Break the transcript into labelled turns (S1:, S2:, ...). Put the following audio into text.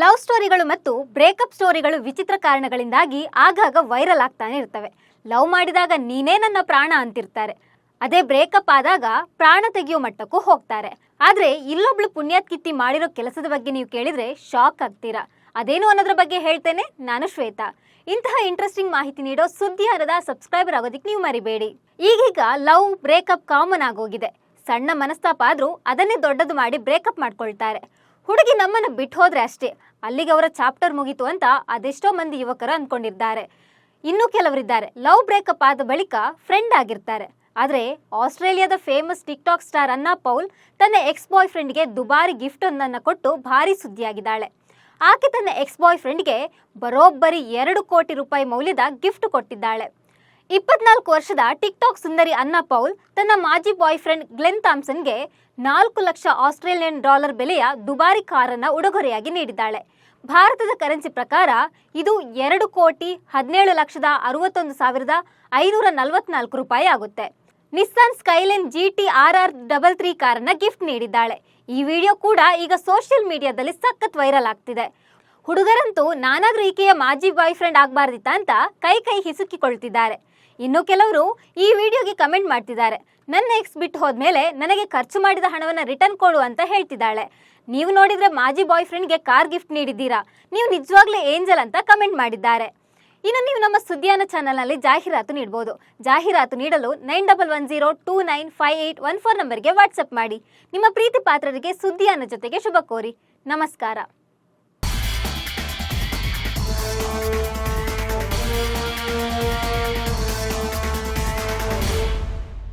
S1: Love ಸ್ಟೋರಿಗಳು ಮತ್ತು breakup ಸ್ಟೋರಿಗಳು ವಿಚಿತ್ರ ಕಾರಣಗಳಿಂದಾಗಿ ಆಗಾಗ ವೈರಲ್ ಆಗ್ತಾನೆ ಇರ್ತವೆ. ಲವ್ ಮಾಡಿದಾಗ ನೀನೇ ನನ್ನ ಪ್ರಾಣ ಅಂತಿರ್ತಾರೆ. ಅದೇ ಬ್ರೇಕಪ್ ಆದಾಗ ಪ್ರಾಣ ತೆಗೆಯೋ ಮಟ್ಟಕ್ಕೂ ಹೋಗ್ತಾರೆ. ಆದ್ರೆ ಇಲ್ಲೊಬ್ಳು ಪುಣ್ಯಾತ್ಕಿತ್ತಿ ಮಾಡಿರೋ ಕೆಲಸದ ಬಗ್ಗೆ ನೀವು ಕೇಳಿದ್ರೆ ಶಾಕ್ ಆಗ್ತೀರಾ. ಅದೇನು ಅನ್ನೋದ್ರ ಬಗ್ಗೆ ಹೇಳ್ತೇನೆ? ನಾನು ಶ್ವೇತಾ. ಇಂತಹ ಇಂಟ್ರೆಸ್ಟಿಂಗ್ ಮಾಹಿತಿ ನೀಡೋ ಸುದ್ದಿ ಹರದ ಸಬ್ಸ್ಕ್ರೈಬರ್ ಆಗೋದಕ್ಕೆ ನೀವು ಮರಿಬೇಡಿ. ಈಗೀಗ ಲವ್ ಬ್ರೇಕಪ್ ಕಾಮನ್ ಆಗೋಗಿದೆ. ಸಣ್ಣ ಮನಸ್ತಾಪ ಆದ್ರೂ ಅದನ್ನೇ ದೊಡ್ಡದು ಮಾಡಿ ಬ್ರೇಕಪ್ ಮಾಡ್ಕೊಳ್ತಾರೆ. ಹುಡುಗಿ ನಮ್ಮನ್ನು ಬಿಟ್ಟು ಹೋದ್ರೆ ಅಷ್ಟೇ. ಅಲ್ಲಿಗೆ ಅವರ ಚಾಪ್ಟರ್ ಮುಗೀತು ಅಂತ ಅದೆಷ್ಟೋ ಮಂದಿ ಯುವಕರು ಅಂದ್ಕೊಂಡಿದ್ದಾರೆ ಇನ್ನು ಕೆಲವರಿದ್ದಾರೆ. ಲವ್ ಬ್ರೇಕಪ್ ಆದ ಬಳಿಕ ಫ್ರೆಂಡ್ ಆಗಿರ್ತಾರೆ. ಆದರೆ ಆಸ್ಟ್ರೇಲಿಯಾದ famous TikTok star Anna Paul ತನ್ನ ಎಕ್ಸ್ ಬಾಯ್ ಫ್ರೆಂಡ್ಗೆ ದುಬಾರಿ ಗಿಫ್ಟ್ ಒಂದನ್ನು ಕೊಟ್ಟು ಭಾರಿ ಸುದ್ದಿಯಾಗಿದ್ದಾಳೆ. ಆಕೆ ತನ್ನ ಎಕ್ಸ್ ಬಾಯ್ ಫ್ರೆಂಡ್ಗೆ ಬರೋಬ್ಬರಿ ಎರಡು ಕೋಟಿ ರೂಪಾಯಿ ಮೌಲ್ಯದ ಗಿಫ್ಟ್ ಕೊಟ್ಟಿದ್ದಾಳೆ. ಇಪ್ಪತ್ನಾಲ್ಕು ವರ್ಷದ ಟಿಕ್ಟಾಕ್ ಸುಂದರಿ ಅನ್ನಾ ಪೌಲ್ ತನ್ನ ಮಾಜಿ ಬಾಯ್ ಫ್ರೆಂಡ್ ಗ್ಲೆನ್ ಥಾಮ್ಸನ್ಗೆ ನಾಲ್ಕು ಲಕ್ಷ ಆಸ್ಟ್ರೇಲಿಯನ್ ಡಾಲರ್ ಬೆಲೆಯ ದುಬಾರಿ ಕಾರನ್ನ ಉಡುಗೊರೆಯಾಗಿ ನೀಡಿದ್ದಾಳೆ. ಭಾರತದ ಕರೆನ್ಸಿ ಪ್ರಕಾರ ಇದು ಎರಡು ಕೋಟಿ ಹದಿನೇಳು ಲಕ್ಷದ ಅರವತ್ತೊಂದು ಸಾವಿರದ ಐನೂರ ನಲವತ್ನಾಲ್ಕು ರೂಪಾಯಿ ಆಗುತ್ತೆ. Nissan Skyline G T R R double three ಕಾರನ್ನ ಗಿಫ್ಟ್ ನೀಡಿದ್ದಾಳೆ. ಈ ವಿಡಿಯೋ ಕೂಡ ಈಗ ಸೋಷಿಯಲ್ ಮೀಡಿಯಾದಲ್ಲಿ ಸಖತ್ ವೈರಲ್ ಆಗ್ತಿದೆ. ಹುಡುಗರಂತೂ ನಾನಾದ್ರೂ ಈಕೆಯ ಮಾಜಿ ಬಾಯ್ ಫ್ರೆಂಡ್ ಆಗಬಾರ್ದಿತ್ತ ಅಂತ ಕೈ ಕೈ ಹಿಸುಕಿಕೊಳ್ತಿದ್ದಾರೆ. ಇನ್ನು ಕೆಲವರು ಈ ವಿಡಿಯೋಗೆ ಕಮೆಂಟ್ ಮಾಡ್ತಿದ್ದಾರೆ. ನನ್ನ ಎಕ್ಸ್ ಬಿಟ್ಟು ಹೋದ್ಮೇಲೆ ನನಗೆ ಖರ್ಚು ಮಾಡಿದ ಹಣವನ್ನು ರಿಟರ್ನ್ ಕೊಡು ಅಂತ ಹೇಳ್ತಿದ್ದಾಳೆ. ನೀವು ನೋಡಿದರೆ ಮಾಜಿ ಬಾಯ್ ಫ್ರೆಂಡ್ಗೆ ಕಾರ್ ಗಿಫ್ಟ್ ನೀಡಿದ್ದೀರಾ? ನೀವು ನಿಜವಾಗ್ಲೂ ಏಂಜಲ್ ಅಂತ ಕಮೆಂಟ್ ಮಾಡಿದ್ದಾರೆ. ಇನ್ನು ನೀವು ನಮ್ಮ ಸುದ್ದಿಯಾನ ಚಾನಲ್ನಲ್ಲಿ ಜಾಹೀರಾತು ನೀಡಬಹುದು ಜಾಹೀರಾತು ನೀಡಲು nine double one zero two nine five eight one four ನಂಬರ್ಗೆ ವಾಟ್ಸಪ್ ಮಾಡಿ. ನಿಮ್ಮ ಪ್ರೀತಿ ಪಾತ್ರರಿಗೆ ಸುದ್ದಿಯಾನ ಜೊತೆಗೆ ಶುಭ ಕೋರಿ. ನಮಸ್ಕಾರ.